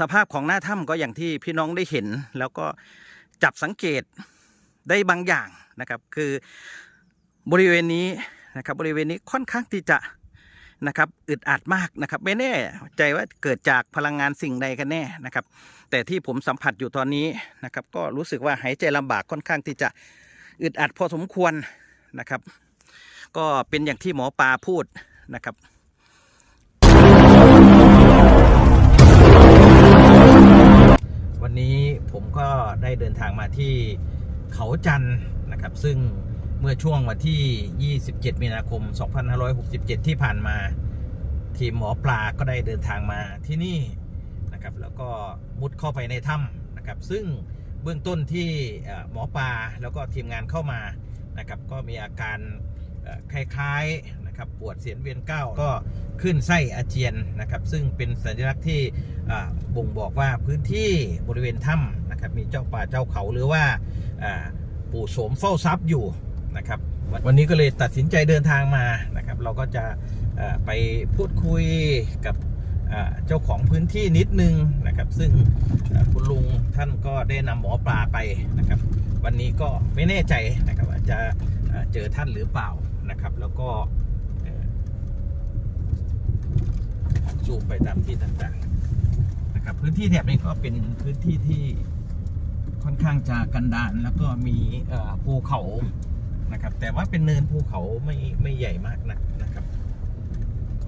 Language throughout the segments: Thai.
สภาพของหน้าถ้ำก็อย่างที่พี่น้องได้เห็น แล้วก็จับสังเกตได้บางอย่างนะครับ คือบริเวณนี้นะครับบริเวณนี้ค่อนข้างที่จะนะครับอึดอัดมากนะครับ ไม่แน่ใจว่าเกิดจากพลังงานสิ่งใดกันแน่นะครับ แต่ที่ผมสัมผัสอยู่ตอนนี้นะครับ ก็รู้สึกว่าหายใจลำบากค่อนข้างที่จะอึดอัดพอสมควรนะครับ ก็เป็นอย่างที่หมอปลาพูดนะครับ วันนี้ผมก็ได้เดินทางมาที่เขาจันนะครับ ซึ่งเมื่อช่วงวันที่ 27 มีนาคม 2567 ที่ผ่านมา ทีมหมอปลาก็ได้เดินทางมาที่นี่นะครับ แล้วก็มุดเข้าไปในถ้ำนะครับ ซึ่งเบื้องต้นที่หมอปลาแล้วก็ทีมงานเข้ามานะครับ ก็มีอาการ คล้ายๆนะครับปวดเสียนเวียนเก้าวก็ขึ้นไส้อาเจียนนะครับ ซึ่งเป็นสัญลักษณ์ที่บ่งบอกว่าพื้นที่บริเวณถ้ำนะครับมีเจ้าป่าเจ้าเขาหรือว่าปู่โสมเฝ้าทรัพย์อยู่นะครับวันนี้ก็เลยตัดสินใจเดินทางมานะครับ เราก็จะไปพูดคุยกับเจ้าของพื้นที่นิดนึงนะครับ ซึ่งคุณลุงท่านก็ได้นำหมอปลาไปนะครับ วันนี้ก็ไม่แน่ใจนะครับว่าจะเจอท่านหรือเปล่า นะครับ แล้วก็เอ่อซูมไปตามที่ต่างๆนะครับ พื้นที่แถบนี้ก็เป็นพื้นที่ที่ค่อนข้างจะกันดารแล้วก็มีภูเขานะครับ แต่ว่าเป็นเนินภูเขาไม่ไม่ใหญ่มากนักนะครับ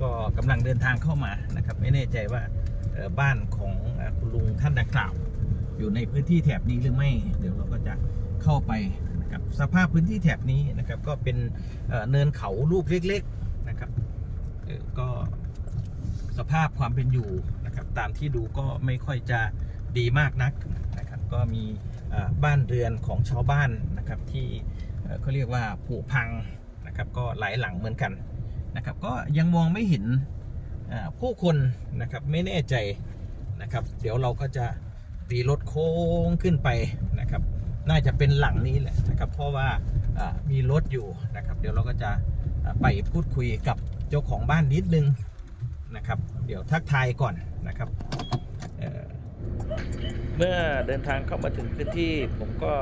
ก็กำลังเดินทางเข้ามานะครับ ไม่แน่ใจว่าบ้านของเอ่อคุณลุงท่านดังกล่าว อยู่ในพื้นที่แถบนี้หรือไม่ เดี๋ยวเราก็จะเข้าไป นะครับสภาพพื้นที่แถบนี้นะครับก็เป็นเนินเขาลูกเล็กๆนะครับก็สภาพความเป็นอยู่นะครับตามที่ดูก็ไม่ค่อยจะดีมากนักนะครับก็มีบ้านเรือนของชาวบ้านนะครับที่เขาเรียกว่าผุพังนะครับก็หลายหลังเหมือนกันนะครับก็ยังมองไม่เห็นผู้คนนะครับไม่แน่ใจนะครับ เดี๋ยวเราก็จะตีรถโค้งขึ้นไปนะครับ น่าจะเป็นหลังนี้แหละนะครับเพราะว่ามีรถอยู่นะครับ เดี๋ยวเราก็จะไปพูดคุยกับเจ้าของบ้านนิดนึงนะครับ เดี๋ยวทักทายก่อนนะครับเเมื่อเดินทางเข้ามาถึงพื้นที่ผมก็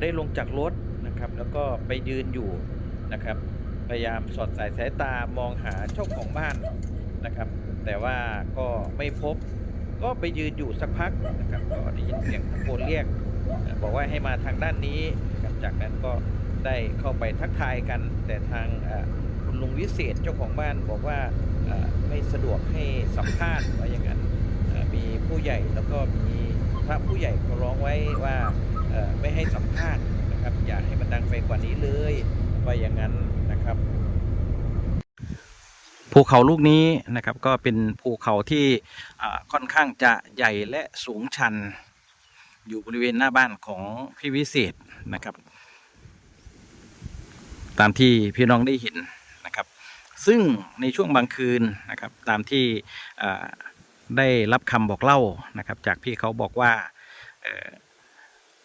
ได้ลงจากรถนะครับ แล้วก็ไปยืนอยู่นะครับ พยายามสอดสายสายตามองหาเจ้าของบ้านนะครับ แต่ว่าก็ไม่พบ ก็ไปยืนอยู่สักพักนะครับ ก็ได้ยินเสียงตะโกนเรียก บอกว่าให้มาทางด้านนี้ครับจากนั้นก็ได้เข้าไปทักทายกัน แต่ทางคุณลุงวิเศษเจ้าของบ้านบอกว่าไม่สะดวกให้สัมภาษณ์ว่าอย่างนั้นมีผู้ใหญ่แล้วก็มีพระผู้ใหญ่ก็ร้องไว้ว่าไม่ให้สัมภาษณ์นะครับ อย่าให้มันดังไปกว่านี้เลยว่าอย่างนั้นนะครับภูเขาลูกนี้นะครับก็เป็นภูเขาที่ค่อนข้างจะใหญ่และสูงชัน อยู่บริเวณหน้าบ้านของพี่วิเศษนะครับ ตามที่พี่น้องได้เห็นนะครับ ซึ่งในช่วงบางคืนนะครับ ตามที่ได้รับคำบอกเล่านะครับ จากพี่เขาบอกว่า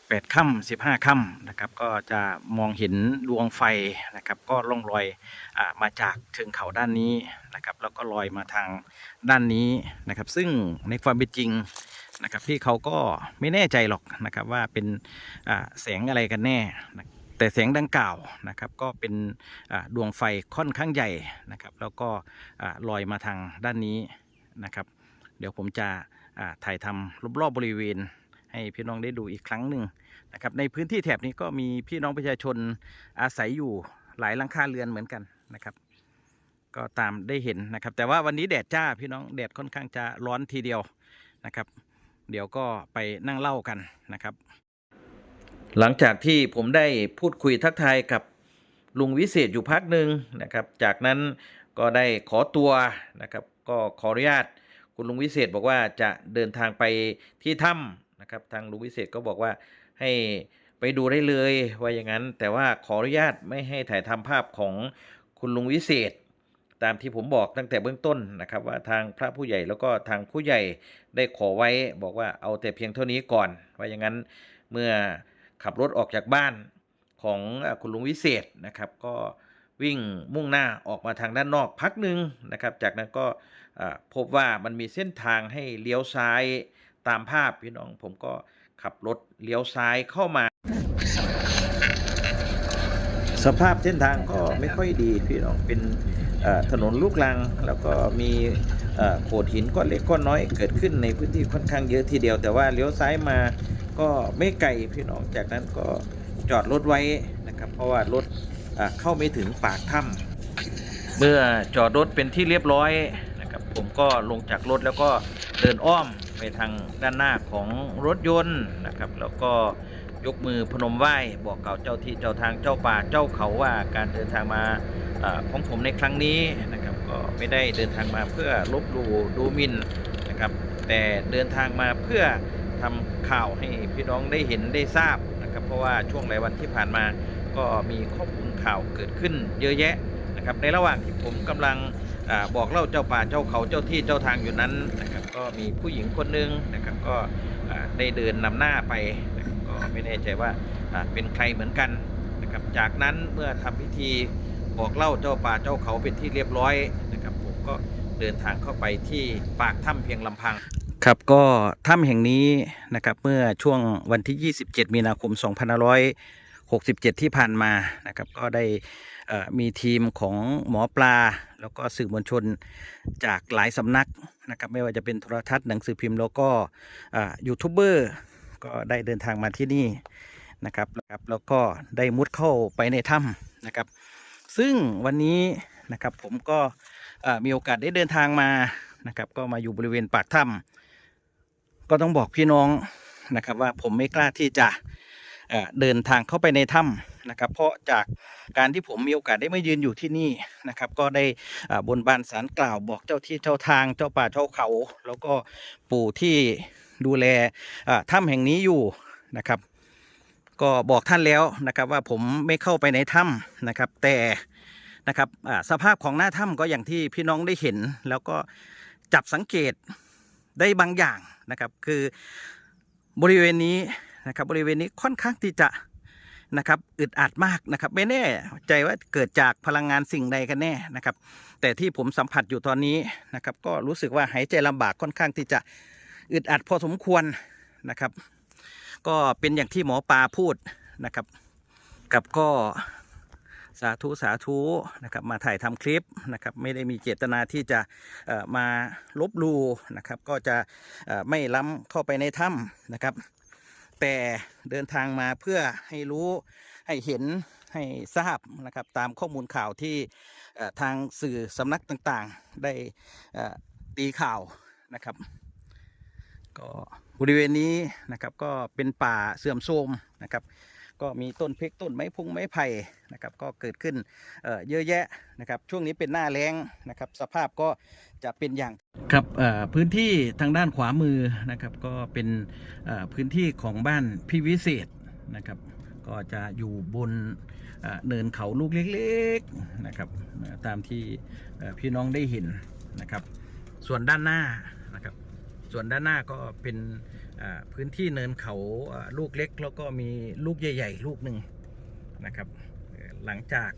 แปดค่ำสิบห้าค่ำนะครับ ก็จะมองเห็นดวงไฟนะครับ ก็ล่องลอยอมาจากเชิงเขาด้านนี้นะครับ แล้วก็ลอยมาทางด้านนี้นะครับ ซึ่งในความเป็นจริง นะครับที่เขาก็ไม่แน่ใจหรอกนะครับว่าเป็นแสงอะไรกันแน่นะแต่แสงดังกล่าวนะครับก็เป็นดวงไฟค่อนข้างใหญ่นะครับแล้วก็ลอยมาทางด้านนี้นะครับ เดี๋ยวผมจะถ่ายทำรอบๆบริเวณ ให้พี่น้องได้ดูอีกครั้งหนึ่งนะครับในพื้นที่แถบนี้ก็มีพี่น้องประชาชนอาศัยอยู่หลายหลังคาเรือนเหมือนกันนะครับก็ตามได้เห็นนะครับ แต่ว่าวันนี้แดดจ้าพี่น้องแดดค่อนข้างจะร้อนทีเดียวนะครับ เดี๋ยวก็ไปนั่งเล่ากันนะครับ หลังจากที่ผมได้พูดคุยทักทายกับลุงวิเศษอยู่พักหนึ่งนะครับ จากนั้นก็ได้ขอตัวนะครับ ก็ขออนุญาตคุณลุงวิเศษบอกว่าจะเดินทางไปที่ถ้ำนะครับ ทางลุงวิเศษก็บอกว่าให้ไปดูได้เลยว่าอย่างนั้น แต่ว่าขออนุญาตไม่ให้ถ่ายทำภาพของคุณลุงวิเศษ ตามที่ผมบอกตั้งแต่เบื้องต้นนะครับ ว่าทางพระผู้ใหญ่แล้วก็ทางผู้ใหญ่ได้ขอไว้บอกว่าเอาแต่เพียงเท่านี้ก่อน ว่าอย่างนั้นเมื่อขับรถออกจากบ้านของคุณลุงวิเศษนะครับ ก็วิ่งมุ่งหน้าออกมาทางด้านนอกพักหนึ่งนะครับ จากนั้นก็พบว่ามันมีเส้นทางให้เลี้ยวซ้ายตามภาพพี่น้องผมก็ขับรถเลี้ยวซ้ายเข้ามา สภาพเส้นทางก็ไม่ค่อยดีพี่น้องเป็น ถนนลูกรัง แล้วก็มีโขดหินก้อนเล็กก้อนน้อยเกิดขึ้นในพื้นที่ค่อนข้างเยอะทีเดียว แต่ว่าเลี้ยวซ้ายมาก็ไม่ไกลพี่น้องจากนั้นก็จอดรถไว้นะครับ เพราะว่ารถเข้าไม่ถึงปากถ้ำเมื่อจอดรถเป็นที่เรียบร้อยนะครับ ผมก็ลงจากรถแล้วก็เดินอ้อมไปทางด้านหน้าของรถยนต์นะครับ แล้วก็ยกมือพนมไหว้บอกกล่าวเจ้าที่เจ้าทางเจ้าป่าเจ้าเขาว่าการเดินทางมา ของผมในครั้งนี้นะครับก็ไม่ได้เดินทางมาเพื่อลบหลู่ดูหมินนะครับ แต่เดินทางมาเพื่อทำข่าวให้พี่น้องได้เห็นได้ทราบนะครับ เพราะว่าช่วงหลายวันที่ผ่านมาก็มีข้อมูลข่าวเกิดขึ้นเยอะแยะนะครับ ในระหว่างที่ผมกำลังอบอกเล่าเจ้าป่าเจ้าเขาเจ้าที่เจ้าทางอยู่นั้นนะครับก็มีผู้หญิงคนหนึ่งนะครับก็ได้เดินนำหน้าไปนะครับก็ไม่แน่ใจว่าอ่าเป็นใครเหมือนกันนะครับจากนั้นเมื่อทำพิธี บอกเล่าเจ้าป่าเจ้าเขาเป็นที่เรียบร้อยนะครับผมก็เดินทางเข้าไปที่ปากถ้ำเพียงลำพัง ครับก็ถ้ำแห่งนี้นะครับเมื่อช่วงวันที่ 27 มีนาคม 2567 ที่ผ่านมานะครับก็ได้มีทีมของหมอปลา แล้วก็สื่อมวลชนจากหลายสำนักนะครับไม่ว่าจะเป็นโทรทัศน์หนังสือพิมพ์แล้วก็ยูทูบเบอร์ก็ได้เดินทางมาที่นี่นะครับนะครับแล้วก็ได้มุดเข้าไปในถ้ำนะครับ ซึ่งวันนี้นะครับผมก็มีโอกาสได้เดินทางมานะครับ ก็มาอยู่บริเวณปากถ้ำก็ต้องบอกพี่น้องนะครับว่าผมไม่กล้าที่จะเดินทางเข้าไปในถ้ำนะครับ เพราะจากการที่ผมมีโอกาสได้มายืนอยู่ที่นี่นะครับ ก็ได้บนบานสารกล่าวบอกเจ้าที่เจ้าทางเจ้าป่าเจ้าเขา แล้วก็ปู่ที่ดูแลถ้ำแห่งนี้อยู่นะครับ ก็บอกท่านแล้วนะครับว่าผมไม่เข้าไปในถ้ำนะครับ แต่นะครับสภาพของหน้าถ้ำก็อย่างที่พี่น้องได้เห็น แล้วก็จับสังเกตได้บางอย่างนะครับ คือบริเวณนี้นะครับบริเวณนี้ค่อนข้างที่จะนะครับอึดอัดมากนะครับ ไม่แน่ใจว่าเกิดจากพลังงานสิ่งใดกันแน่นะครับ แต่ที่ผมสัมผัสอยู่ตอนนี้นะครับ ก็รู้สึกว่าหายใจลำบากค่อนข้างที่จะอึดอัดพอสมควรนะครับ ก็เป็นอย่างที่หมอปลาพูดนะครับ กับก็สาธุสาธุนะครับมาถ่ายทำคลิปนะครับไม่ได้มีเจตนาที่จะเอ่อมาลบลูนะครับ ก็จะไม่ล้ำเข้าไปในถ้ำนะครับ แต่เดินทางมาเพื่อให้รู้ให้เห็นให้ทราบนะครับตามข้อมูลข่าวที่ทางสื่อสำนักต่างๆ ได้ตีข่าวนะครับ ก็บริเวณนี้นะครับก็เป็นป่าเสื่อมโทรมนะครับ ก็มีต้นเพกต้นไม้พุงไม้ไผ่นะครับก็เกิดขึ้นเเยอะแยะนะครับช่วงนี้เป็นหน้าแล้งนะครับ สภาพก็จะเป็นอย่างครับพื้นที่ทางด้านขวามือนะครับ ก็เป็นพื้นที่ของบ้านพี่วิเศษนะครับ ก็จะอยู่บนเนินเขาลูกเล็กๆนะครับตามที่พี่น้องได้เห็นนะครับ ส่วนด้านหน้านะครับ ส่วนด้านหน้าก็เป็นพื้นที่เนินเขาลูกเล็ก แล้วก็มีลูกใหญ่ ๆ ลูกหนึ่งนะครับ หลังจาก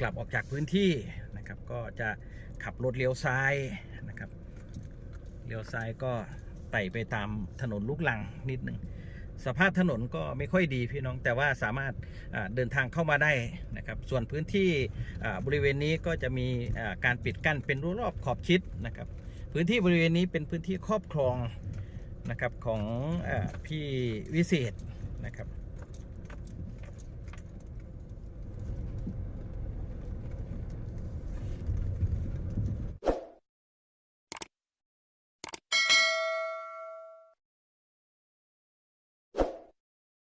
กลับออกจากพื้นที่นะครับก็จะขับรถเลี้ยวซ้ายนะครับเลี้ยวซ้ายก็ไต่ไปตามถนนลูกลังนิดหนึ่งสภาพถนนก็ไม่ค่อยดีพี่น้องแต่ว่าสามารถเดินทางเข้ามาได้นะครับ ส่วนพื้นที่บริเวณนี้ก็จะมีการปิดกั้นเป็นรั้วรอบขอบชิดนะครับ พื้นที่บริเวณนี้เป็นพื้นที่ครอบครองนะครับของอพี่วิเศษนะครับ